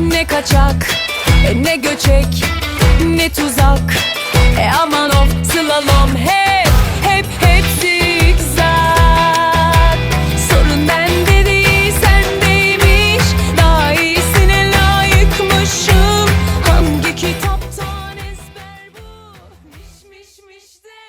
Ne kaçak ne göçek ne tuzak